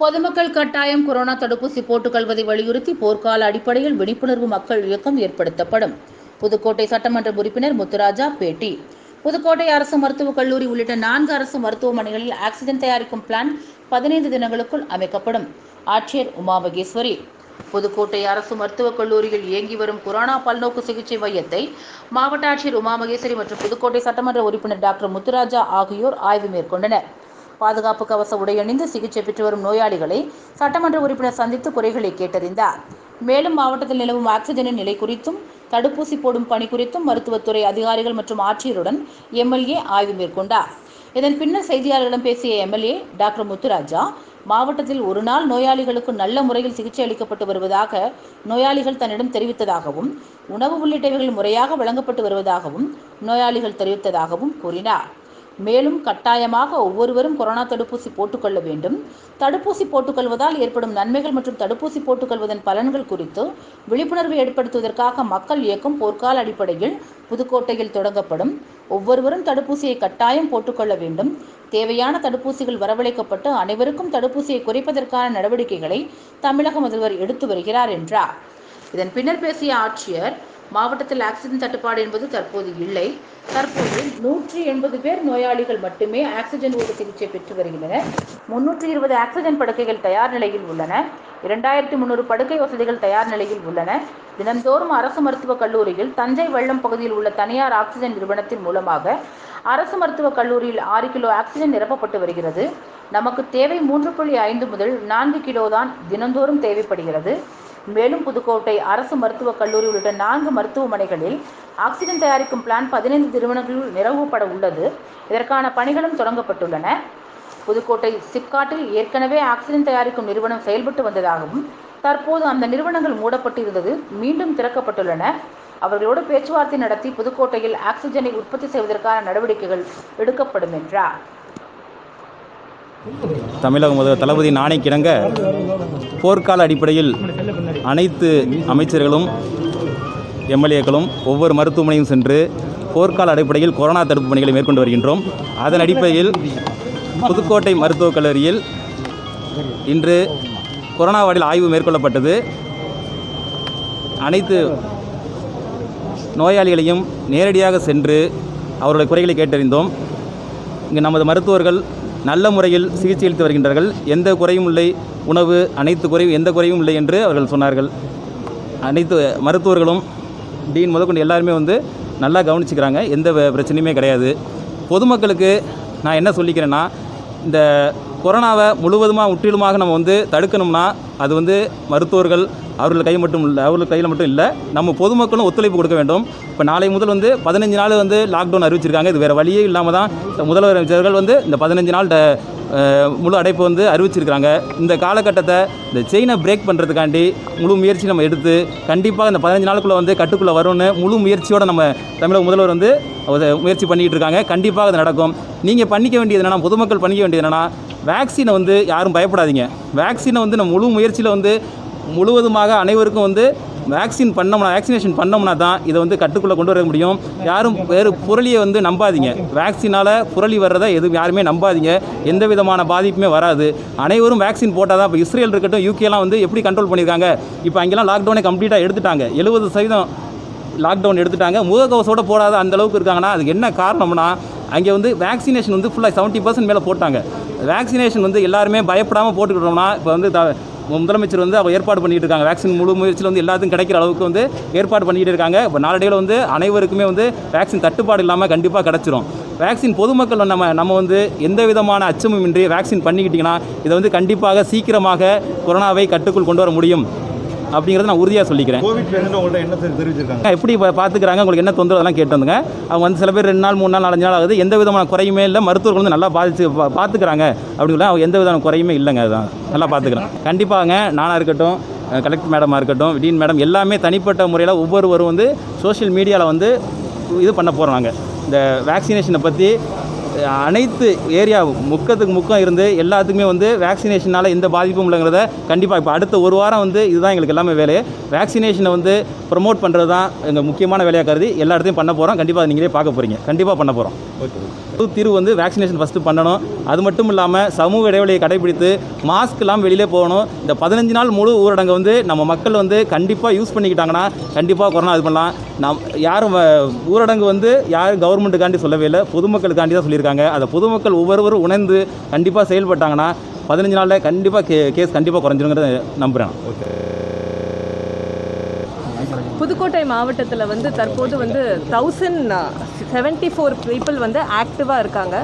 பொதுமக்கள் கட்டாயம் கொரோனா தடுப்பூசி போட்டுக்கொள்வதை வலியுறுத்தி போர்க்கால அடிப்படையில் விழிப்புணர்வு மக்கள் இயக்கம் ஏற்படுத்தப்படும். புதுக்கோட்டை சட்டமன்ற உறுப்பினர் முத்துராஜா பேட்டி. புதுக்கோட்டை அரசு மருத்துவக் கல்லூரி உள்ளிட்ட நான்கு அரசு மருத்துவமனைகளில் ஆக்சிஜன் தயாரிக்கும் பிளான் பதினைந்து தினங்களுக்குள் அமைக்கப்படும். ஆட்சியர் உமா மகேஸ்வரி புதுக்கோட்டை அரசு மருத்துவக் கல்லூரியில் இயங்கி வரும் கொரோனா பல்நோக்கு சிகிச்சை மையத்தை மாவட்ட ஆட்சியர் உமா மகேஸ்வரி மற்றும் புதுக்கோட்டை சட்டமன்ற உறுப்பினர் டாக்டர் முத்துராஜா ஆகியோர் ஆய்வு மேற்கொண்டனர். பாதுகாப்பு கவச உடையணிந்து சிகிச்சை பெற்று வரும் நோயாளிகளை சட்டமன்ற உறுப்பினர் சந்தித்து குறைகளை கேட்டறிந்தார். மேலும் மாவட்டத்தில் நிலவும் ஆக்சிஜனின் நிலை குறித்தும் தடுப்பூசி போடும் பணி குறித்தும் மருத்துவத்துறை அதிகாரிகள் மற்றும் ஆட்சியருடன் எம்எல்ஏ ஆய்வு மேற்கொண்டார். இதன் பின்னர் செய்தியாளர்களிடம் பேசிய எம்எல்ஏ டாக்டர் முத்துராஜா மாவட்டத்தில் ஒரு நாள் நோயாளிகளுக்கு நல்ல முறையில் சிகிச்சை அளிக்கப்பட்டு வருவதாக நோயாளிகள் தன்னிடம் தெரிவித்ததாகவும் உணவு உள்ளிட்டவைகள் முறையாக வழங்கப்பட்டு வருவதாகவும் நோயாளிகள் தெரிவித்ததாகவும் கூறினார். மேலும் கட்டாயமாக ஒவ்வொருவரும் கொரோனா தடுப்பூசி போட்டுக்கொள்ள வேண்டும். தடுப்பூசி போட்டுக்கொள்வதால் ஏற்படும் நன்மைகள் மற்றும் தடுப்பூசி போட்டுக்கொள்வதன் பலன்கள் குறித்து விழிப்புணர்வு ஏற்படுத்துவதற்காக மக்கள் இயக்கம் போர்க்கால அடிப்படையில் புதுக்கோட்டையில் தொடங்கப்படும். ஒவ்வொருவரும் தடுப்பூசியை கட்டாயம் போட்டுக்கொள்ள வேண்டும். தேவையான தடுப்பூசிகள் வரவழைக்கப்பட்டு அனைவருக்கும் தடுப்பூசியை குறைப்பதற்கான நடவடிக்கைகளை தமிழக முதல்வர் எடுத்து வருகிறார் என்றார். இதன் பின்னர் பேசிய ஆட்சியர் மாவட்டத்தில் ஆக்சிஜன் தட்டுப்பாடு என்பது தற்போது இல்லை. தற்போது நூற்றி எண்பது பேர் நோயாளிகள் மட்டுமே ஆக்சிஜன் ஊடு சிகிச்சை பெற்று வருகின்றனர். முன்னூற்றி இருபது ஆக்சிஜன் படுக்கைகள் தயார் நிலையில் உள்ளன. இரண்டாயிரத்தி முந்நூறு படுக்கை வசதிகள் தயார் நிலையில் உள்ளன. தினந்தோறும் அரசு மருத்துவக் கல்லூரியில் தஞ்சை வெள்ளம் பகுதியில் உள்ள தனியார் ஆக்சிஜன் நிறுவனத்தின் மூலமாக அரசு மருத்துவக் கல்லூரியில் ஆறு கிலோ ஆக்சிஜன் நிரப்பப்பட்டு வருகிறது. நமக்கு தேவை மூன்று புள்ளி ஐந்து முதல் நான்கு கிலோ தான் தினந்தோறும் தேவைப்படுகிறது. மேலும் புதுக்கோட்டை அரசு மருத்துவக் கல்லூரி உள்ளிட்ட நான்கு மருத்துவமனைகளில் ஆக்சிஜன் தயாரிக்கும் பிளான் பதினைந்து நிறுவனங்களில் நிறுவப்பட உள்ளது. இதற்கான பணிகளும் தொடங்கப்பட்டுள்ளன. புதுக்கோட்டை சிப்காட்டில் ஏற்கனவே ஆக்சிஜன் தயாரிக்கும் நிறுவனம் செயல்பட்டு வந்ததாகவும் தற்போது அந்த நிறுவனங்கள் மூடப்பட்டிருந்தது மீண்டும் திறக்கப்பட்டுள்ளன. அவர்களோடு பேச்சுவார்த்தை நடத்தி புதுக்கோட்டையில் ஆக்சிஜனை உற்பத்தி செய்வதற்கான நடவடிக்கைகள் எடுக்கப்படும் என்றார். தமிழக முதல்வர் தளபதி நாணைக்கிணங்க போர்க்கால அடிப்படையில் அனைத்து அமைச்சர்களும் எம்எல்ஏக்களும் ஒவ்வொரு மருத்துவமனையும் சென்று போர்க்கால அடிப்படையில் கொரோனா தடுப்பு பணிகளை மேற்கொண்டு வருகின்றோம். அதன் அடிப்படையில் புதுக்கோட்டை மருத்துவக் கல்லூரியில் இன்று கொரோனா வார்டில் ஆய்வு மேற்கொள்ளப்பட்டது. அனைத்து நோயாளிகளையும் நேரடியாக சென்று அவருடைய குறைகளை கேட்டறிந்தோம். இங்கு நமது மருத்துவர்கள் நல்ல முறையில் சிகிச்சை அளித்து வருகின்றார்கள். எந்த குறையும் இல்லை. உணவு அனைத்து குறையும் எந்த குறையும் இல்லை என்று அவர்கள் சொன்னார்கள். அனைத்து மருத்துவர்களும் டீன் முதற்கொண்டு எல்லாருமே வந்து நல்லா கவனிச்சுக்கிறாங்க. எந்த பிரச்சனையுமே கிடையாது. பொதுமக்களுக்கு நான் என்ன சொல்லிக்கிறேன்னா இந்த கொரோனாவை முழுவதுமாக முற்றிலுமாக நம்ம வந்து தடுக்கணும்னா அது வந்து மருத்துவர்கள் அவர்கள் கை மட்டும் இல்லை அவர்கள் கையில் மட்டும் இல்லை நம்ம பொதுமக்களும் ஒத்துழைப்பு கொடுக்க வேண்டும். இப்போ நாளை முதல் வந்து பதினஞ்சு நாள் வந்து லாக்டவுன் அறிவிச்சிருக்காங்க. இது வேறு வழியே இல்லாமல் தான் இந்த அமைச்சர்கள் வந்து இந்த பதினஞ்சு நாள் முழு அடைப்பு வந்து அறிவிச்சிருக்கிறாங்க இந்த காலகட்டத்தை இந்த செயினை பிரேக் பண்ணுறதுக்காண்டி முழு முயற்சி நம்ம எடுத்து கண்டிப்பாக இந்த பதினஞ்சு நாளுக்குள்ளே வந்து கட்டுக்குள்ளே வரும்னு முழு முயற்சியோடு நம்ம தமிழக முதல்வர் வந்து முயற்சி பண்ணிகிட்டு இருக்காங்க. கண்டிப்பாக அது நடக்கும். நீங்கள் பண்ணிக்க வேண்டியது என்னென்னா பொதுமக்கள் பண்ணிக்க வேண்டியது என்னென்னா வேக்சினை வந்து யாரும் பயப்படாதீங்க. வேக்சினை வந்து நம்ம முழு முயற்சியில் வந்து முழுவதுமாக அனைவருக்கும் வந்து வேக்சின் பண்ணோம்னா வேக்சினேஷன் பண்ணோம்னா தான் இதை வந்து கட்டுக்குள்ளே கொண்டு வர முடியும். யாரும் வேறு புரளியை வந்து நம்பாதீங்க. வேக்சினால் புரளி வர்றதை எதுவும் யாருமே நம்பாதீங்க. எந்த விதமான பாதிப்புமே வராது. அனைவரும் வேக்சின் போட்டால் தான் இப்போ இஸ்ரேல் இருக்கட்டும் யூகேலாம் வந்து எப்படி கண்ட்ரோல் பண்ணியிருக்காங்க? இப்போ அங்கெல்லாம் லாக்டவுனை கம்ப்ளீட்டாக எடுத்துட்டாங்க. எழுபது சதவீதம் லாக்டவுன் எடுத்துட்டாங்க. முகக்கவசோட போடாத அந்த அளவுக்கு இருக்காங்கன்னா அதுக்கு என்ன காரணம்னா அங்கே வந்து வேக்சினேஷன் வந்து ஃபுல்லாக செவன்ட்டி பர்சன்ட் மேலே போட்டாங்க. வேக்சினேஷன் வந்து எல்லாருமே பயப்படாமல் போட்டுக்கிட்டோம்னா இப்போ வந்து த முதலமைச்சர் வந்து அவங்க ஏற்பாடு பண்ணிட்டு இருக்காங்க. வேக்சின் முழு முயற்சியில் வந்து எல்லாத்துக்கும் கிடைக்கிற அளவுக்கு வந்து ஏற்பாடு பண்ணிகிட்டு இருக்காங்க. இப்போ நாளடைவில் வந்து அனைவருக்குமே வந்து வேக்சின் தட்டுப்பாடு இல்லாமல் கண்டிப்பாக கிடச்சிரும். வேக்சின் பொதுமக்கள் நம்ம நம்ம வந்து எந்த விதமான அச்சமும் இன்றி வேக்சின் பண்ணிக்கிட்டிங்கன்னா இதை வந்து கண்டிப்பாக சீக்கிரமாக கொரோனாவை கட்டுக்குள் கொண்டு வர முடியும். அப்படிங்கிறத நான் உறுதியாக சொல்லிக்கிறேன். எப்படி பார்த்துக்கிறாங்க உங்களுக்கு என்ன தொந்தரவு அதெல்லாம் கேட்டு வந்துங்க அவங்க வந்து சில பேர் ரெண்டு நாள் மூணு நாள் நாலஞ்சு நாள் ஆகுது. எந்த விதமான குறையுமே இல்லை. மருத்துவர்கள் வந்து நல்லா பாதிச்சு பார்த்துக்கிறாங்க அப்படிங்களா அவங்க எந்த விதமான குறையுமே இல்லைங்க அதுதான் நல்லா பார்த்துக்கிறேன் கண்டிப்பாங்க நானாக இருக்கட்டும் கலெக்டர் மேடமாக இருக்கட்டும் டீன் மேடம் எல்லாமே தனிப்பட்ட முறையில் ஒவ்வொருவரும் வந்து சோஷியல் மீடியாவில் வந்து இது பண்ண போகிறாங்க இந்த வேக்சினேஷனை பற்றி அனைத்து ஏரியா முக்கத்துக்கு முக்கம் இருந்து எல்லாத்துக்குமே வந்து வேக்சினேஷனால் எந்த பாதிப்பும் இல்லைங்கிறத கண்டிப்பாக இப்போ அடுத்த ஒரு வாரம் வந்து இதுதான் எங்களுக்கு எல்லாமே வேலையை வேக்சினேஷனை வந்து ப்ரொமோட் பண்ணுறது தான் எங்கள் முக்கியமான வேலையாக கருதி எல்லா இடத்தையும் பண்ண போகிறோம் கண்டிப்பாக நீங்களே பார்க்க போகிறீங்க கண்டிப்பாக பண்ண போகிறோம் ஓகே பொது தீர்வு வந்து வேக்சினேஷன் ஃபஸ்ட்டு பண்ணணும். அது மட்டும் இல்லாமல் சமூக இடைவெளியை கடைபிடித்து மாஸ்க் இல்லாமல் வெளியிலே போகணும். இந்த பதினஞ்சு நாள் முழு ஊரடங்கு வந்து நம்ம மக்கள் வந்து கண்டிப்பாக யூஸ் பண்ணிக்கிட்டாங்கன்னா கண்டிப்பாக கொரோனா இது பண்ணலாம். நம் யாரும் ஊரடங்கு வந்து யாரும் கவர்மெண்ட்டுக்காண்டி சொல்லவே இல்லை. பொதுமக்களுக்காண்டி தான் சொல்லியிருக்காங்க. அதை பொதுமக்கள் ஒவ்வொருவரும் உணர்ந்து கண்டிப்பாக செயல்பட்டாங்கன்னா பதினஞ்சு நாளில் கண்டிப்பாக கே கேஸ் கண்டிப்பாக குறைஞ்சிருங்கிறத நம்புகிறேன் புதுக்கோட்டை மாவட்டத்தில் வந்து தற்போது வந்து தௌசண்ட் செவன்ட்டி ஃபோர் பீப்புள் வந்து ஆக்டிவாக இருக்காங்க.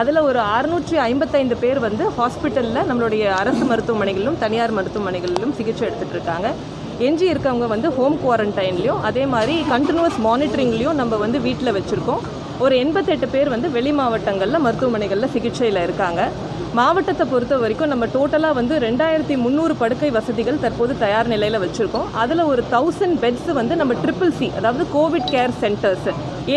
அதில் ஒரு அறுநூற்றி ஐம்பத்தைந்து பேர் வந்து ஹாஸ்பிட்டலில் நம்மளுடைய அரசு மருத்துவமனைகளிலும் தனியார் மருத்துவமனைகளிலும் சிகிச்சை எடுத்துகிட்டு இருக்காங்க. எஞ்சி இருக்கவங்க வந்து ஹோம் குவாரண்டைன்லையும் அதே மாதிரி கண்டினியூஸ் மானிட்டரிங்லேயும் நம்ம வந்து வீட்டில் வச்சுருக்கோம். ஒரு எண்பத்தெட்டு பேர் வந்து வெளி மாவட்டங்களில் மருத்துவமனைகளில் சிகிச்சையில் இருக்காங்க. மாவட்டத்தை பொறுத்த வரைக்கும் நம்ம டோட்டலாக வந்து ரெண்டாயிரத்தி முந்நூறு படுக்கை வசதிகள் தற்போது தயார் நிலையில் வச்சுருக்கோம். அதில் ஒரு தௌசண்ட் பெட்ஸ் வந்து நம்ம ட்ரிபிள் சி அதாவது COVID care centres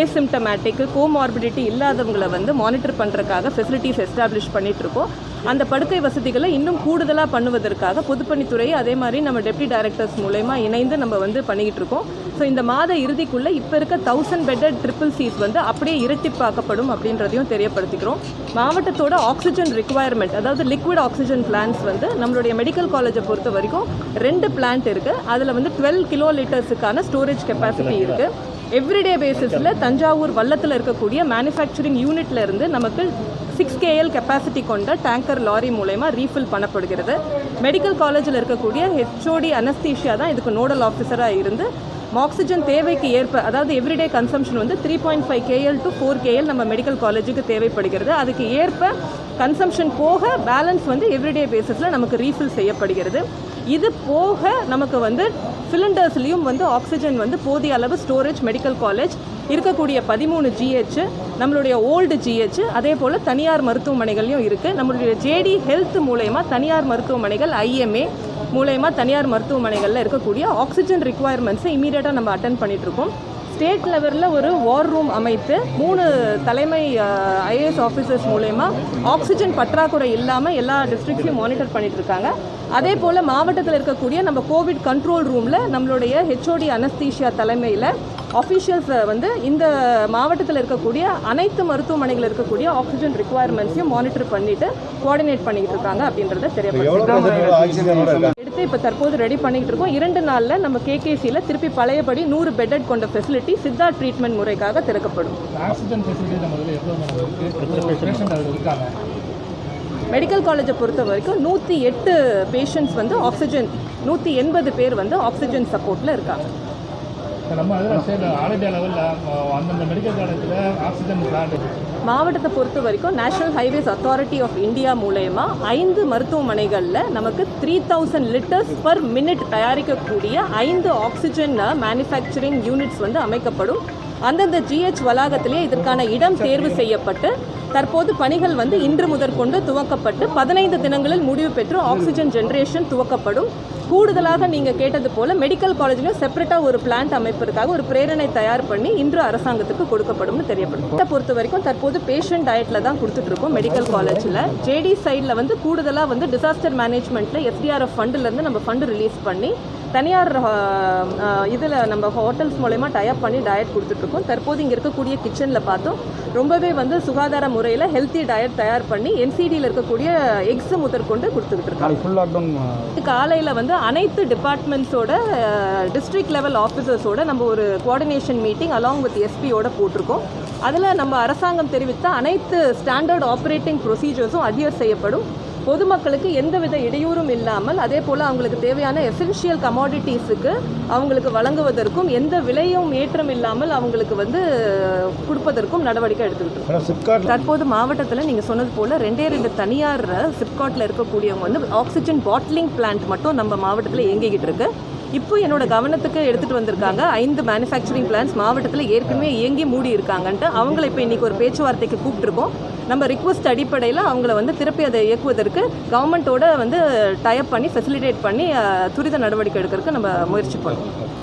asymptomatic comorbidity இல்லாதவங்களை வந்து மானிட்டர் பண்ணுறதுக்காக ஃபெசிலிட்டிஸ் எஸ்டாப்ளிஷ் பண்ணிகிட்ருக்கோம் அந்த படுக்கை வசதிகளை இன்னும் கூடுதலாக பண்ணுவதற்காக பொதுப்பணித்துறை அதே மாதிரி நம்ம டெப்டி டைரக்டர்ஸ் மூலயமா இணைந்து நம்ம வந்து பண்ணிக்கிட்டு இருக்கோம். ஸோ இந்த மாத இறுதிக்குள்ளே இப்போ இருக்க தௌசண்ட் பெட்டட் ட்ரிபிள் சீஸ் வந்து அப்படியே இரட்டிப்பாக்கப்படும் அப்படின்றதையும் தெரியப்படுத்திக்கிறோம். மாவட்டத்தோட ஆக்சிஜன் ரிக்குவயர்மெண்ட் அதாவது லிக்விட் ஆக்சிஜன் பிளான்ஸ் வந்து நம்மளுடைய மெடிக்கல் காலேஜை பொறுத்த வரைக்கும் ரெண்டு பிளான்ட் இருக்குது அதில் வந்து டுவெல் கிலோ லிட்டர்ஸுக்கான ஸ்டோரேஜ் கெப்பாசிட்டி இருக்குது எவ்ரிடே பேசிஸில் தஞ்சாவூர் வல்லத்தில் இருக்கக்கூடிய மேனுஃபேக்சரிங் யூனிட்லேருந்து நமக்கு சிக்ஸ் கேஎல் கெப்பாசிட்டி கொண்ட டேங்கர் லாரி மூலயமா ரீஃபில் பண்ணப்படுகிறது. மெடிக்கல் காலேஜில் இருக்கக்கூடிய ஹெச்ஓடி அனஸ்தீஷியா தான் இதுக்கு நோடல் ஆஃபீஸராக இருந்து ஆக்சிஜன் தேவைக்கு ஏற்ப அதாவது எவ்ரிடே கன்சம்ஷன் வந்து three point five KL to four KL நம்ம மெடிக்கல் காலேஜுக்கு தேவைப்படுகிறது. அதுக்கு ஏற்ப கன்சம்ஷன் போக பேலன்ஸ் வந்து எவ்ரிடே பேசிஸில் நமக்கு ரீஃபில் செய்யப்படுகிறது. இது போக நமக்கு வந்து சிலிண்டர்ஸ்லேயும் வந்து ஆக்சிஜன் வந்து போதிய அளவு ஸ்டோரேஜ் மெடிக்கல் காலேஜ் இருக்கக்கூடிய பதிமூணு ஜிஹெச் நம்மளுடைய ஓல்டு ஜிஹெச் அதே போல் தனியார் மருத்துவமனைகள்லையும் இருக்குது நம்மளுடைய ஜேடி ஹெல்த் மூலயமா தனியார் மருத்துவமனைகள் ஐஎம்ஏ மூலயமா தனியார் மருத்துவமனைகளில் இருக்கக்கூடிய ஆக்சிஜன் ரிக்குவயர்மெண்ட்ஸை இமீடியட்டாக நம்ம அட்டன் பண்ணிகிட்ருக்கோம் ஸ்டேட் லெவலில் ஒரு வார் ரூம் அமைத்து மூணு தலைமை ஐஏஎஸ் ஆஃபீஸர்ஸ் மூலயமா ஆக்சிஜன் பற்றாக்குறை இல்லாமல் எல்லா டிஸ்ட்ரிக்ட்ஸையும் மானிட்டர் பண்ணிட்டு இருக்காங்க அதே போல் மாவட்டத்தில் இருக்கக்கூடிய நம்ம கோவிட் கண்ட்ரோல் ரூமில் நம்மளுடைய ஹெச்ஓடி அனஸ்தீஷியா தலைமையில் அஃபீஷியல்ஸ் வந்து இந்த மாவட்டத்தில் இருக்கக்கூடிய அனைத்து மருத்துவமனைகளில் இருக்கக்கூடிய ஆக்சிஜன் ரிக்குவயர்மெண்ட்ஸையும் மானிட்டர் பண்ணிட்டு கோஆர்டினேட் பண்ணிட்டு இருக்காங்க அப்படின்றத இருக்காங்க எடுத்து இப்போ தற்போது ரெடி பண்ணிக்கிட்டு இருக்கோம். இரண்டு நாளில் நம்ம கேகேசியில் திருப்பி பழையபடி நூறு பெட்டட் கொண்ட ஃபெசிலிட்டி சித்தா ட்ரீட்மெண்ட் முறைக்காக திறக்கப்படும். மெடிக்கல் காலேஜை பொறுத்த வரைக்கும் நூற்றி எட்டு பேஷண்ட்ஸ் வந்து ஆக்சிஜன் நூற்றி எண்பது பேர் வந்து ஆக்சிஜன் சப்போர்ட்டில் இருக்காங்க. மாவட்டத்தை பொறுத்த வரைக்கும் National Highways Authority of India மூலயமா ஐந்து மருத்துவமனைகளில் நமக்கு three thousand litres per minute தயாரிக்கக்கூடிய ஐந்து ஆக்சிஜன் மேனுஃபேக்சரிங் யூனிட்ஸ் வந்து அமைக்கப்படும். அந்தந்த ஜிஹெச் வளாகத்திலே இதற்கான இடம் தேர்வு செய்யப்பட்டு தற்போது பணிகள் வந்து இன்று முதற்கொண்டு துவக்கப்பட்டு பதினைந்து தினங்களில் முடிவு பெற்று ஆக்சிஜன் ஜென்ரேஷன் துவக்கப்படும். கூடுதலாக நீங்கள் கேட்டது போல் மெடிக்கல் காலேஜ்லையும் செப்பரேட்டாக ஒரு பிளான்ட் அமைப்பதற்காக ஒரு பிரேரணை தயார் பண்ணி இன்று அரசாங்கத்துக்கு கொடுக்கப்படும்னு தெரியப்படும். இதை பொறுத்த வரைக்கும் தற்போது பேஷண்ட் டயட்டில் தான் கொடுத்துட்ருக்கோம் மெடிக்கல் காலேஜில் ஜேடி சைடில் வந்து கூடுதலாக வந்து டிசாஸ்டர் மேனேஜ்மெண்ட்டில் எஃப்டிஆர்எஃப் ஃபண்டுலேருந்து நம்ம ஃபண்டு ரிலீஸ் பண்ணி தனியார் இதில் நம்ம ஹோட்டல்ஸ் மூலயமா டயப் பண்ணி டயட் கொடுத்துட்ருக்கோம். தற்போது இங்கே இருக்கக்கூடிய கிச்சனில் பார்த்தோம் ரொம்பவே வந்து சுகாதார முறையில் ஹெல்த்தி டயட் தயார் பண்ணி என்சிடியில் இருக்கக்கூடிய எக்ஸ் முதற்கொண்டு கொடுத்துக்கிட்டு லாக்டவுன் காலையில் வந்து அனைத்து டிபார்ட்மெண்ட்ஸோட டிஸ்ட்ரிக்ட் லெவல் ஆஃபீஸர்ஸோட நம்ம ஒரு கோஆர்டினேஷன் மீட்டிங் அலாங் வித் எஸ்பியோட போட்டிருக்கோம். அதில் நம்ம அரசாங்கம் தெரிவித்த அனைத்து ஸ்டாண்டர்ட் ஆப்ரேட்டிங் ப்ரொசீஜர்ஸும் அட்யர் செய்யப்படும். பொதுமக்களுக்கு எந்தவித இடையூறும் இல்லாமல் அதே போல் அவங்களுக்கு தேவையான எசென்ஷியல் கமாடிட்டிஸுக்கு அவங்களுக்கு வழங்குவதற்கும் எந்த விலையும் ஏற்றம் இல்லாமல் அவங்களுக்கு வந்து கொடுப்பதற்கும் நடவடிக்கை எடுத்துக்கிட்டு தற்போது மாவட்டத்தில் நீங்கள் சொன்னது போல் ரெண்டே ரெண்டு தனியார் சிப்காட்டில் இருக்கக்கூடியவங்க வந்து ஆக்சிஜன் பாட்லிங் பிளான்ட் மட்டும் நம்ம மாவட்டத்தில் இயங்கிக்கிட்டு இருக்கு. இப்போ என்னோட கவனத்துக்கு எடுத்துகிட்டு வந்திருக்காங்க ஐந்து மேனுஃபேக்சரிங் பிளான்ஸ் மாவட்டத்தில் ஏற்கனவே இயங்கி மூடி இருக்காங்கன்ட்டு அவங்கள இப்போ இன்றைக்கி ஒரு பேச்சுவார்த்தைக்கு கூப்பிட்டுருக்கோம். நம்ம ரிக்வஸ்ட் அடிப்படையில் அவங்கள வந்து திருப்பி அதை இயக்குவதற்கு கவர்மெண்ட்டோட வந்து டயப் பண்ணி ஃபெசிலிட்டேட் பண்ணி துரித நடவடிக்கை எடுக்கிறதுக்கு நம்ம முயற்சி பண்ணுவோம்.